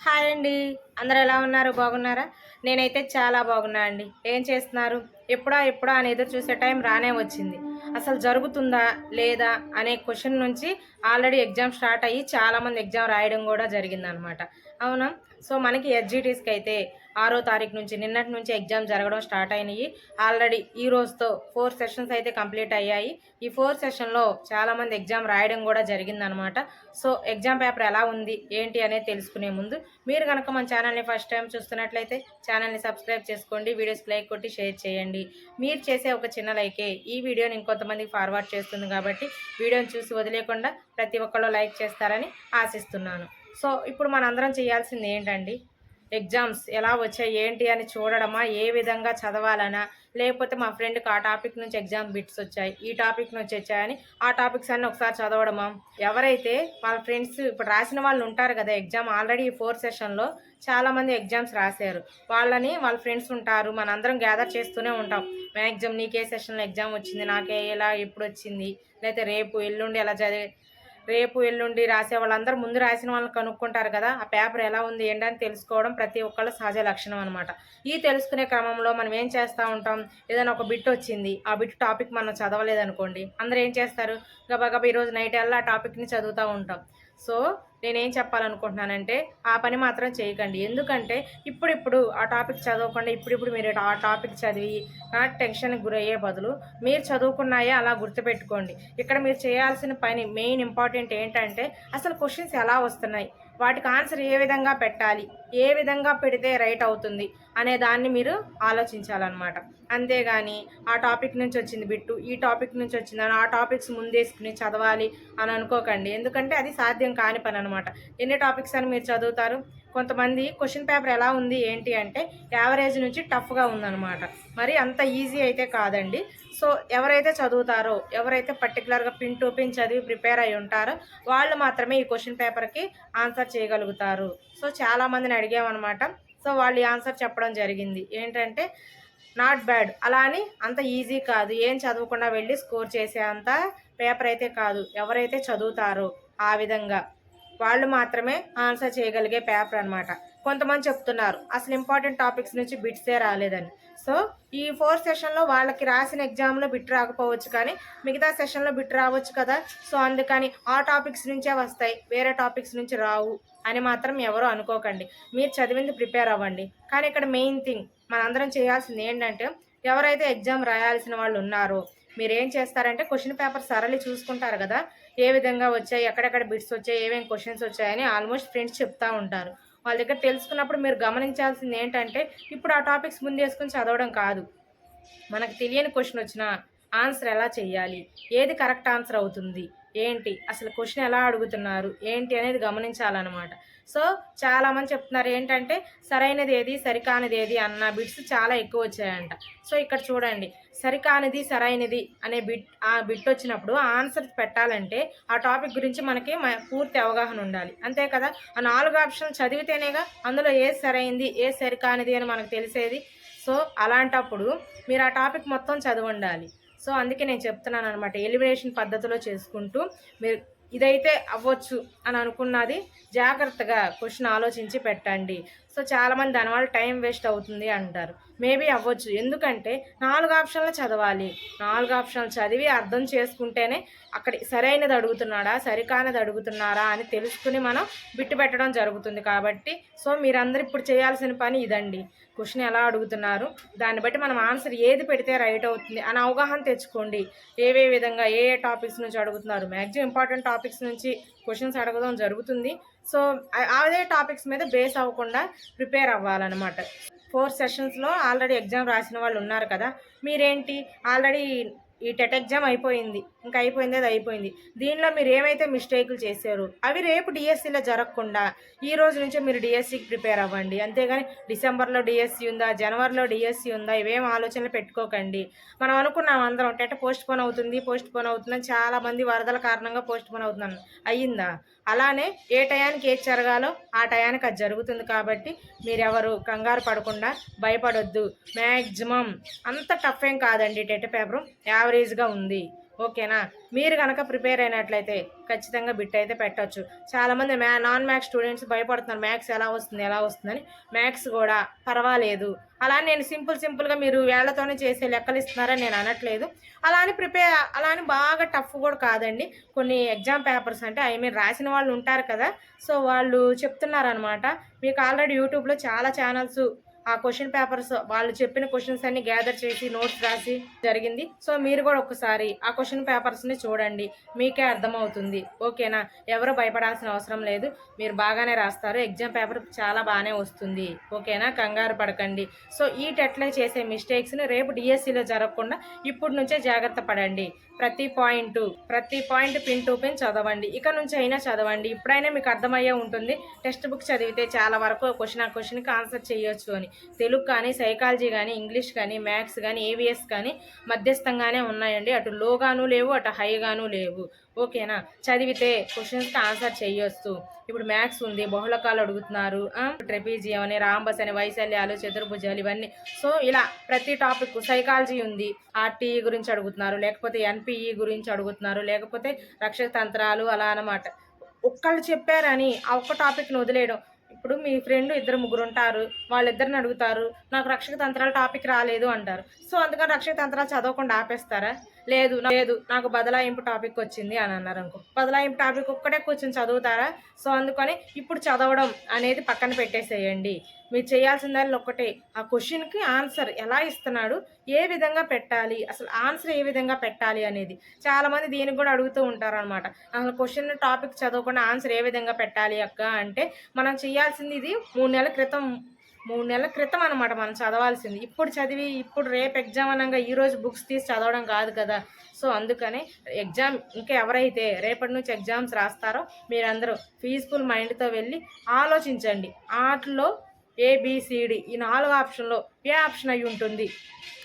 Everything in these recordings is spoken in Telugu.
హాయ్ అండి. అందరు ఎలా ఉన్నారు? బాగున్నారా? నేనైతే చాలా బాగున్నా అండి. ఏం చేస్తున్నారు? ఎప్పుడా ఎప్పుడా అని ఎదురు చూసే టైం రానే వచ్చింది. అసలు జరుగుతుందా లేదా అనే క్వశ్చన్ నుంచి ఆల్రెడీ ఎగ్జామ్ స్టార్ట్ అయ్యి చాలామంది ఎగ్జామ్ రాయడం కూడా జరిగిందనమాట. అవునా? సో మనకి ఎస్జిటీస్కి అయితే ఆరో తారీఖు నుంచి నిన్నటి నుంచి ఎగ్జామ్ జరగడం స్టార్ట్ అయినాయి. ఆల్రెడీ ఈ రోజుతో ఫోర్ సెషన్స్ అయితే కంప్లీట్ అయ్యాయి. ఈ ఫోర్ సెషన్లో చాలామంది ఎగ్జామ్ రాయడం కూడా జరిగిందనమాట. సో ఎగ్జామ్ పేపర్ ఎలా ఉంది ఏంటి అనేది తెలుసుకునే ముందు మీరు కనుక మన ఛానల్ని ఫస్ట్ టైం చూస్తున్నట్లయితే ఛానల్ని సబ్స్క్రైబ్ చేసుకోండి వీడియోస్కి లైక్ కొట్టి షేర్ చేయండి. మీరు చేసే ఒక చిన్న లైకే. ఈ వీడియోని ఇంకొంతమందికి ఫార్వర్డ్ చేస్తుంది కాబట్టి వీడియోని చూసి వదిలేకుండా ప్రతి ఒక్కళ్ళు లైక్ చేస్తారని ఆశిస్తున్నాను. సో ఇప్పుడు మనందరం చేయాల్సింది ఏంటండి? ఎగ్జామ్స్ ఎలా వచ్చాయి ఏంటి అని చూడడమా ఏ విధంగా చదవాలనా లేకపోతే మా ఫ్రెండ్కి ఆ టాపిక్ నుంచి ఎగ్జామ్ బిట్స్ వచ్చాయి ఈ టాపిక్ నుంచి వచ్చాయని ఆ టాపిక్స్ అన్ని ఒకసారి చదవడమా? ఎవరైతే వాళ్ళ ఫ్రెండ్స్ ఇప్పుడు రాసిన వాళ్ళు ఉంటారు కదా ఎగ్జామ్ ఆల్రెడీ ఈ ఫోర్ సెషన్లో చాలామంది ఎగ్జామ్స్ రాశారు. వాళ్ళని వాళ్ళ ఫ్రెండ్స్ ఉంటారు మనందరం గ్యాదర్ చేస్తూనే ఉంటాం. మ్యాక్సిమం నీకే సెషన్లో ఎగ్జామ్ వచ్చింది నాకే ఎలా ఎప్పుడు వచ్చింది లేకపోతే రేపు ఎల్లుండి ఎలా చదివి రేపు ఎల్లుండి రాసే వాళ్ళందరూ ముందు రాసిన వాళ్ళని కనుక్కుంటారు కదా ఆ పేపర్ ఎలా ఉంది ఏంటని తెలుసుకోవడం ప్రతి ఒక్కళ్ళ సహజ లక్షణం అనమాట ఈ తెలుసుకునే క్రమంలో మనం ఏం చేస్తూ ఉంటాం? ఏదైనా ఒక బిట్ వచ్చింది ఆ బిట్ టాపిక్ మనం చదవలేదనుకోండి అందరూ ఏం చేస్తారు? గబగబా ఈరోజు నైట్ వెళ్ళి ఆ టాపిక్ని చదువుతూ ఉంటాం. సో నేనేం చెప్పాలనుకుంటున్నానంటే ఆ పని మాత్రం చేయకండి. ఎందుకంటే ఇప్పుడిప్పుడు ఆ టాపిక్ చదవకుండా ఇప్పుడిప్పుడు మీరు ఆ టాపిక్ చదివి టెన్షన్కి గురయ్యే బదులు మీరు చదువుకున్నాయే అలా గుర్తుపెట్టుకోండి. ఇక్కడ మీరు చేయాల్సిన పని మెయిన్ ఇంపార్టెంట్ ఏంటంటే అసలు క్వశ్చన్స్ ఎలా వస్తున్నాయి? వాటికి ఆన్సర్ ఏ విధంగా పెట్టాలి? ఏ విధంగా పెడితే రైట్ అవుతుంది? అనే దాన్ని మీరు ఆలోచించాలన్నమాట. అంతేగాని ఆ టాపిక్ నుంచి వచ్చింది బిట్టు ఈ టాపిక్ నుంచి వచ్చిందని ఆ టాపిక్స్ ముందేసుకుని చదవాలి అని అనుకోకండి. ఎందుకంటే అది సాధ్యం కాని పని అనమాట ఎన్ని టాపిక్స్ అని మీరు చదువుతారు? కొంతమంది క్వశ్చన్ పేపర్ ఎలా ఉంది ఏంటి అంటే యావరేజ్ నుంచి టఫ్గా ఉందన్నమాట. మరి అంత ఈజీ అయితే కాదండి. సో ఎవరైతే చదువుతారో ఎవరైతే పర్టికులర్గా పిన్ టు పిన్ చదివి ప్రిపేర్ అయి ఉంటారో వాళ్ళు మాత్రమే ఈ క్వశ్చన్ పేపర్కి ఆన్సర్ చేయగలుగుతారు. సో చాలామందిని అడిగామన్నమాట. సో వాళ్ళు ఆన్సర్ చెప్పడం జరిగింది. ఏంటంటే నాట్ బ్యాడ్ అలా అని అంత ఈజీ కాదు. ఏం చదవకుండా వెళ్ళి స్కోర్ చేసే అంత పేపర్ అయితే కాదు. ఎవరైతే చదువుతారో ఆ విధంగా. వాళ్ళు మాత్రమే ఆన్సర్ చేయగలిగే పేపర్ అనమాట కొంతమంది చెప్తున్నారు అసలు ఇంపార్టెంట్ టాపిక్స్ నుంచి బిట్సే రాలేదని. సో ఈ ఫోర్ సెషన్లో వాళ్ళకి రాసిన ఎగ్జామ్లో బిట్ రాకపోవచ్చు కానీ మిగతా సెషన్లో బిట్ రావచ్చు కదా. సో అందుకని ఆ టాపిక్స్ నుంచే వస్తాయి వేరే టాపిక్స్ నుంచి రావు అని మాత్రం ఎవరు అనుకోకండి. మీరు చదివింది ప్రిపేర్ అవ్వండి. కానీ ఇక్కడ మెయిన్ థింగ్ మనందరం చేయాల్సింది ఏంటంటే ఎవరైతే ఎగ్జామ్ రాయాల్సిన వాళ్ళు ఉన్నారో మీరు ఏం చేస్తారంటే క్వశ్చన్ పేపర్ సరళి చూసుకుంటారు కదా. ఏ విధంగా వచ్చాయి ఎక్కడెక్కడ బిట్స్ వచ్చాయి ఏమేమి క్వశ్చన్స్ వచ్చాయని ఆల్మోస్ట్ ఫ్రెండ్స్ చెప్తా ఉంటారు. వాళ్ళ దగ్గర తెలుసుకున్నప్పుడు మీరు గమనించాల్సింది ఏంటంటే ఇప్పుడు ఆ టాపిక్స్ ముందు చదవడం కాదు. మనకు తెలియని క్వశ్చన్ వచ్చినా ఆన్సర్ ఎలా చేయాలి ఏది కరెక్ట్ ఆన్సర్ అవుతుంది? ఏంటి? అసలు క్వశ్చన్ ఎలా అడుగుతున్నారు? ఏంటి అనేది గమనించాలన్నమాట. సో చాలామంది చెప్తున్నారు ఏంటంటే సరైనది ఏది సరికానిది ఏది? అన్న బిట్స్ చాలా ఎక్కువ వచ్చాయంట. సో ఇక్కడ చూడండి సరికానిది సరైనది అనే బిట్ ఆ బిట్ వచ్చినప్పుడు ఆన్సర్ పెట్టాలంటే ఆ టాపిక్ గురించి మనకి పూర్తి అవగాహన ఉండాలి. అంతే కదా? ఆ నాలుగు ఆప్షన్ చదివితేనేగా అందులో ఏది సరైంది ఏది సరికానిది అని మనకు తెలిసేది. సో అలాంటప్పుడు మీరు ఆ టాపిక్ మొత్తం చదివి ఉండాలి. సో అందుకే నేను చెప్తున్నాను అనమాట ఎలిమినేషన్ పద్ధతిలో చేసుకుంటూ మీరు ఇదైతే అవ్వచ్చు అని అనుకున్నది. జాగ్రత్తగా క్వశ్చన్ ఆలోచించి పెట్టండి. సో చాలామంది దానివల్ల టైం వేస్ట్ అవుతుంది అంటారు. మేబీ అవ్వచ్చు. ఎందుకంటే నాలుగు ఆప్షన్లు చదవాలి. నాలుగు ఆప్షన్లు చదివి అర్థం చేసుకుంటేనే అక్కడ సరైనది అడుగుతున్నాడా సరికానది అడుగుతున్నారా అని తెలుసుకుని మనం బిట్టు పెట్టడం జరుగుతుంది కాబట్టి సో మీరందరూ ఇప్పుడు చేయాల్సిన పని ఇదండి. క్వశ్చన్ ఎలా అడుగుతున్నారు? దాన్ని బట్టి మనం ఆన్సర్ ఏది పెడితే రైట్ అవుతుంది అని అవగాహన తెచ్చుకోండి. ఏవే విధంగా ఏ ఏ టాపిక్స్ నుంచి అడుగుతున్నారు? మ్యాక్సిమం ఇంపార్టెంట్ టాపిక్స్ నుంచి క్వశ్చన్స్ అడగడం జరుగుతుంది. సో అదే టాపిక్స్ మీద బేస్ అవ్వకుండా ప్రిపేర్ అవ్వాలన్నమాట. ఫోర్ సెషన్స్లో ఆల్రెడీ ఎగ్జామ్ రాసిన వాళ్ళు ఉన్నారు కదా మీరేంటి? ఆల్రెడీ ఈ టెట్ ఎగ్జామ్ అయిపోయింది. ఇంకా అయిపోయింది అది అయిపోయింది. దీనిలో మీరు ఏమైతే మిస్టేకులు చేశారు అవి రేపు డిఎస్సిలో జరగకుండా ఈ రోజు నుంచే మీరు డిఎస్సికి ప్రిపేర్ అవ్వండి. అంతేగాని డిసెంబర్లో డిఎస్సి ఉందా జనవరిలో డిఎస్సి ఉందా ఇవేం ఆలోచనలు పెట్టుకోకండి. మనం అనుకున్నాం అందరం అంటే పోస్ట్ పోన్ అవుతుంది పోస్ట్ పోన్ అవుతుందని చాలామంది వరదల కారణంగా పోస్ట్ పోన్ అవుతున్నాను అయ్యిందా? అలానే ఏ టయానికి ఏది జరగాలో ఆ టయానికి అది జరుగుతుంది కాబట్టి మీరెవరు కంగారు పడకుండా భయపడొద్దు. మ్యాక్సిమం అంత టఫ్ ఏం కాదండి టెట్ పేపర్. యావరేజ్గా ఉంది. ఓకేనా? మీరు కనుక ప్రిపేర్ అయినట్లయితే ఖచ్చితంగా బిట్ అయితే పెట్టవచ్చు చాలామంది మ్యా నాన్ మ్యాథ్స్ స్టూడెంట్స్ భయపడుతున్నారు మ్యాథ్స్ ఎలా వస్తుంది ఎలా వస్తుందని. మ్యాథ్స్ కూడా పర్వాలేదు. అలా నేను సింపుల్ సింపుల్గా మీరు వేళ్ళతోనే చేసే లెక్కలు ఇస్తున్నారని నేను అనట్లేదు. అలా అని ప్రిపేర్ అలా అని బాగా టఫ్ కూడా కాదండి. కొన్ని ఎగ్జామ్ పేపర్స్ అంటే ఐ మీన్ రాసిన వాళ్ళు ఉంటారు కదా సో వాళ్ళు చెప్తున్నారనమాట. మీకు ఆల్రెడీ యూట్యూబ్లో చాలా ఛానల్స్ ఆ క్వశ్చన్ పేపర్స్ వాళ్ళు చెప్పిన క్వశ్చన్స్ అన్ని గ్యాదర్ చేసి నోట్స్ రాసి జరిగింది. సో మీరు కూడా ఒకసారి ఆ క్వశ్చన్ పేపర్స్ని చూడండి. మీకే అర్థమవుతుంది. ఓకేనా ఎవరు భయపడాల్సిన అవసరం లేదు. మీరు బాగానే రాస్తారు. ఎగ్జామ్ పేపర్ చాలా బాగానే వస్తుంది. ఓకేనా కంగారు పడకండి. సో ఈ టెట్లో చేసే మిస్టేక్స్ని రేపు డిఎస్సిలో జరగకుండా ఇప్పుడు నుంచే జాగ్రత్త పడండి. ప్రతి పాయింట్ ప్రతి పాయింట్ పిన్ టు పిన్ చదవండి. ఇక నుంచి అయినా చదవండి. ఇప్పుడైనా మీకు అర్థమయ్యే ఉంటుంది. టెక్స్ట్ బుక్ చదివితే చాలా వరకు క్వశ్చన్ ఆ క్వశ్చన్కి ఆన్సర్ చేయొచ్చు అని. తెలుగు కానీ సైకాలజీ కానీ ఇంగ్లీష్ కానీ మ్యాథ్స్ కానీ ఏవిఎస్ కానీ మధ్యస్థంగానే ఉన్నాయండి. అటు లోగాను లేవు అటు హైగాను లేవు. ఓకేనా? చదివితే క్వశ్చన్స్కి ఆన్సర్ చేయొచ్చు. ఇప్పుడు మ్యాథ్స్ ఉంది బహుళకాలు అడుగుతున్నారు ట్రెపీజియం అని రాంబస్ అని వైశల్యాలు చతుర్భుజాలు ఇవన్నీ. సో ఇలా ప్రతి టాపిక్ సైకాలజీ ఉంది. ఆర్టీఈ గురించి అడుగుతున్నారు లేకపోతే ఎన్పిఈ గురించి అడుగుతున్నారు లేకపోతే రక్షక తంత్రాలు అలా అన్నమాట. ఒక్కళ్ళు చెప్పారని ఆ ఒక్క టాపిక్ని వదిలేయడం. ఇప్పుడు మీ ఫ్రెండ్ ఇద్దరు ముగ్గురు ఉంటారు వాళ్ళిద్దరిని అడుగుతారు నాకు రక్షక తంత్రాల టాపిక్ రాలేదు అంటారు. సో అందుకని రక్షక తంత్రాలు చదవకుండా ఆపేస్తారా? లేదు లేదు నాకు బదలాయింపు టాపిక్ వచ్చింది అని అన్నారు అనుకో. బదలాయింపు టాపిక్ ఒక్కటే కూర్చొని చదువుతారా? సో అందుకని ఇప్పుడు చదవడం అనేది పక్కన పెట్టేసేయండి. మీరు చేయాల్సిందల్లా ఒక్కటే. ఆ క్వశ్చన్కి ఆన్సర్ ఎలా ఇస్తున్నాడు ఏ విధంగా పెట్టాలి అసలు ఆన్సర్ ఏ విధంగా పెట్టాలి అనేది. చాలామంది దీనికి కూడా అడుగుతూ ఉంటారు అనమాట అసలు క్వశ్చన్ టాపిక్ చదవకుండా ఆన్సర్ ఏ విధంగా పెట్టాలి అక్క అంటే మనం చేయాల్సింది ఇది మూడు నెలల క్రితం మూడు నెలల క్రితం అనమాట మనం చదవాల్సింది. ఇప్పుడు చదివి ఇప్పుడు రేపు ఎగ్జామ్ అనగా ఈరోజు బుక్స్ తీసి చదవడం కాదు కదా. సో అందుకనే ఎగ్జామ్ ఇంకా ఎవరైతే రేపటి నుంచి ఎగ్జామ్స్ రాస్తారో మీరందరూ పీస్ఫుల్ మైండ్తో వెళ్ళి ఆలోచించండి. వాటిలో ఏబిసిడి ఈ నాలుగు ఆప్షన్లో ఏ ఆప్షన్ అయి ఉంటుంది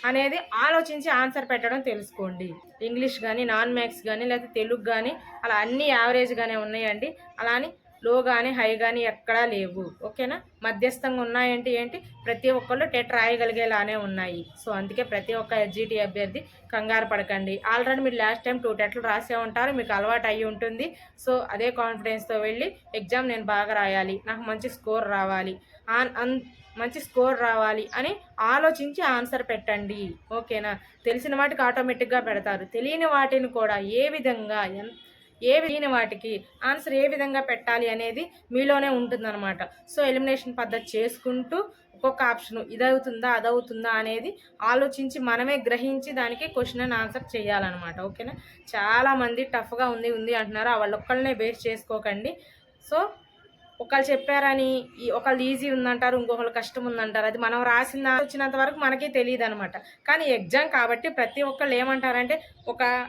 అనేది ఆలోచించి ఆన్సర్ పెట్టడం తెలుసుకోండి. ఇంగ్లీష్ కానీ నాన్ మ్యాథ్స్ కానీ లేకపోతే తెలుగు కానీ అలా అన్నీ యావరేజ్గానే ఉన్నాయండి. అలా అని లో కానీ హై కానీ ఎక్కడా లేవు. ఓకేనా? మధ్యస్థంగా ఉన్నాయంటే ఏంటి? ప్రతి ఒక్కళ్ళు టెట్ రాయగలిగేలానే ఉన్నాయి. సో అందుకే ప్రతి ఒక్క ఎస్జిటి అభ్యర్థి కంగారు పడకండి. ఆల్రెడీ మీరు లాస్ట్ టైం టూ టెట్లు రాసే ఉంటారు. మీకు అలవాటు అయ్యి ఉంటుంది. సో అదే కాన్ఫిడెన్స్తో వెళ్ళి ఎగ్జామ్ నేను బాగా రాయాలి. నాకు మంచి స్కోర్ రావాలి. ఆన్ అన్ మంచి స్కోర్ రావాలి అని ఆలోచించి ఆన్సర్ పెట్టండి. ఓకేనా? తెలిసిన వాటికి ఆటోమేటిక్గా పెడతారు. తెలియని వాటిని కూడా ఏ విధంగా ఏ తెలియని వాటికి ఆన్సర్ ఏ విధంగా పెట్టాలి అనేది మీలోనే ఉంటుందన్నమాట. సో ఎలిమినేషన్ పద్ధతి చేసుకుంటూ ఒక్కొక్క ఆప్షన్ ఇదవుతుందా అదవుతుందా అనేది ఆలోచించి మనమే గ్రహించి దానికి క్వశ్చన్ అండ్ ఆన్సర్ చేయాలన్నమాట. ఓకేనా చాలామంది టఫ్గా ఉంది ఉంది అంటున్నారు. వాళ్ళొక్కళ్ళనే బేస్ చేసుకోకండి. సో ఒకళ్ళు చెప్పారని ఈ- ఒకళ్ళు ఈజీ ఉందంటారు ఇంకొకళ్ళు కష్టం ఉందంటారు. అది మనం రాసిన వచ్చినంత వరకు మనకే తెలియదు అనమాట కానీ ఎగ్జామ్ కాబట్టి ప్రతి ఒక్కళ్ళు ఏమంటారంటే ఒక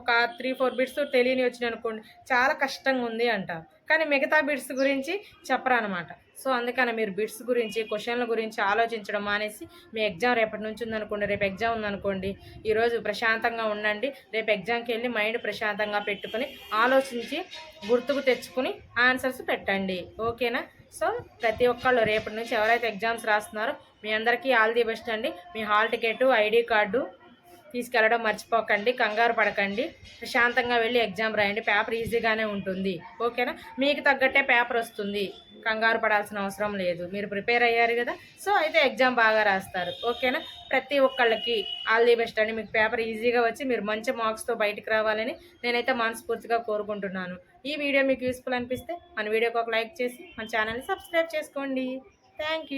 ఒక త్రీ ఫోర్ బిట్స్ తెలియని వచ్చినాయి అనుకోండి చాలా కష్టంగా ఉంది అంటారు కానీ మిగతా బిట్స్ గురించి చెప్పరనమాట సో అందుకని మీరు బిట్స్ గురించి క్వశ్చన్ల గురించి ఆలోచించడం మానేసి మీ ఎగ్జామ్ రేపటి నుంచి ఉందనుకోండి రేపు ఎగ్జామ్ ఉందనుకోండి ఈరోజు ప్రశాంతంగా ఉండండి రేపు ఎగ్జామ్కి వెళ్ళి మైండ్ ప్రశాంతంగా పెట్టుకుని ఆలోచించి గుర్తుకు తెచ్చుకుని ఆన్సర్స్ పెట్టండి. ఓకేనా సో ప్రతి ఒక్కళ్ళు రేపటి నుంచి ఎవరైతే ఎగ్జామ్స్ రాస్తున్నారో మీ అందరికీ ఆల్ ది బెస్ట్ అండి. మీ హాల్ టికెట్ ఐడి కార్డు తీసుకెళ్ళడం మర్చిపోకండి కంగారు పడకండి. ప్రశాంతంగా వెళ్ళి ఎగ్జామ్ రాయండి. పేపర్ ఈజీగానే ఉంటుంది. ఓకేనా? మీకు తగ్గట్టే పేపర్ వస్తుంది. కంగారు పడాల్సిన అవసరం లేదు. మీరు ప్రిపేర్ అయ్యారు కదా? సో అయితే ఎగ్జామ్ బాగా రాస్తారు. ఓకేనా? ప్రతి ఒక్కళ్ళకి ఆల్ ది బెస్ట్ అండి. మీకు పేపర్ ఈజీగా వచ్చి మీరు మంచి మార్క్స్తో బయటికి రావాలని నేనైతే మనస్ఫూర్తిగా కోరుకుంటున్నాను. ఈ వీడియో మీకు యూస్ఫుల్ అనిపిస్తే మన వీడియోకి ఒక లైక్ చేసి మన ఛానల్ని సబ్స్క్రైబ్ చేసుకోండి. Thank you.